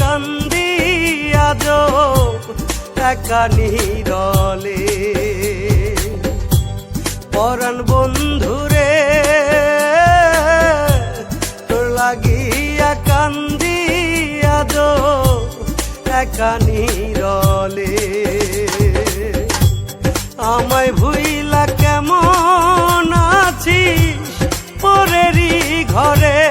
কান্দি আজ একা নিরলে। পরাণ বন্ধুরে, তোর লাগিয়া কান্দি আজ একা নিরলে। আমায় ভুইলা কেমন আছিস, পরেরই ঘরে?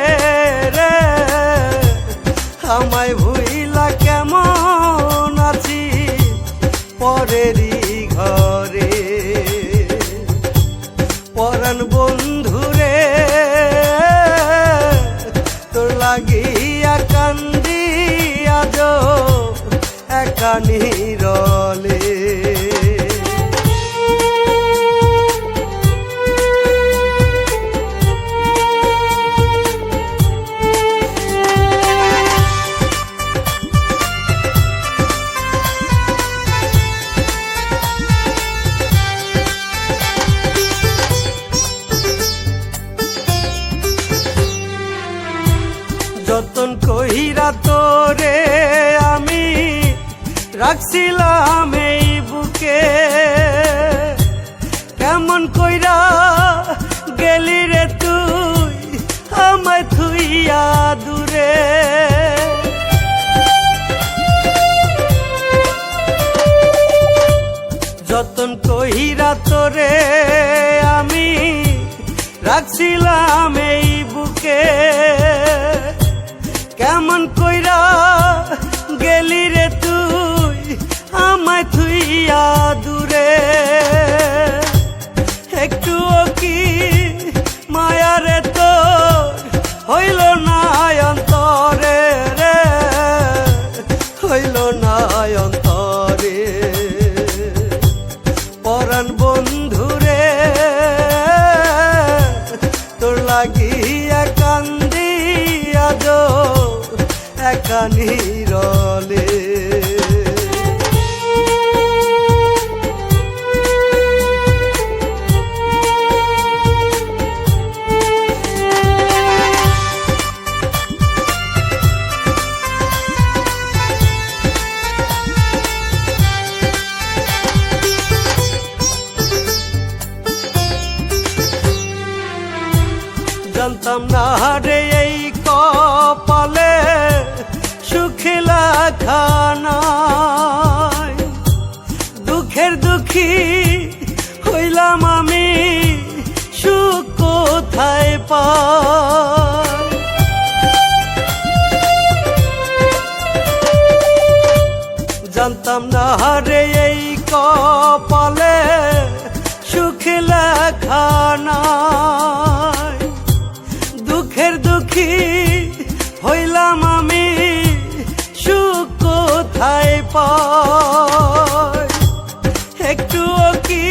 আমায় ভুইলা কেমন আছি পরেরই ঘরে? পরাণ বন্ধুরে তোর লাগিয়া কান্দি আজ একা যতন কহিরা তোরে আমি রাখছিলাম এই বুকে। কেমন কইরা গেলি রে তুই আমায় থুইয়া দূরে। যতন কহিরা তোরে আমি রাখছিলাম এই বুকে। কেমন কইরা গেলি রে তুই, আমায় থুইয়া দূরে একটু কি মায়া রে তোর, হইল না অন্তরে রে। হইল না অন্তরে। পরাণ বন্ধুরে তোর লাগিয়া নিরলে জানতাম না রে এই কপালে সুখিলা খানায় দুঃখের দুঃখী হইলাম আমি, সুখ কোথায় পাই? জানতাম না রে এই কপালে সুখ লেখা একটু কি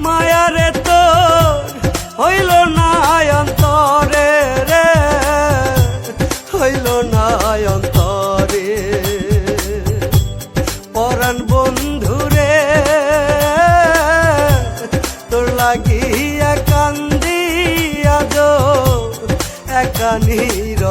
মায়ারে তোর? হইল না অন্তরে রে। হইল না অন্তরে। পরাণ বন্ধুরে, তোর লাগিয়া কান্দি আজ একা নির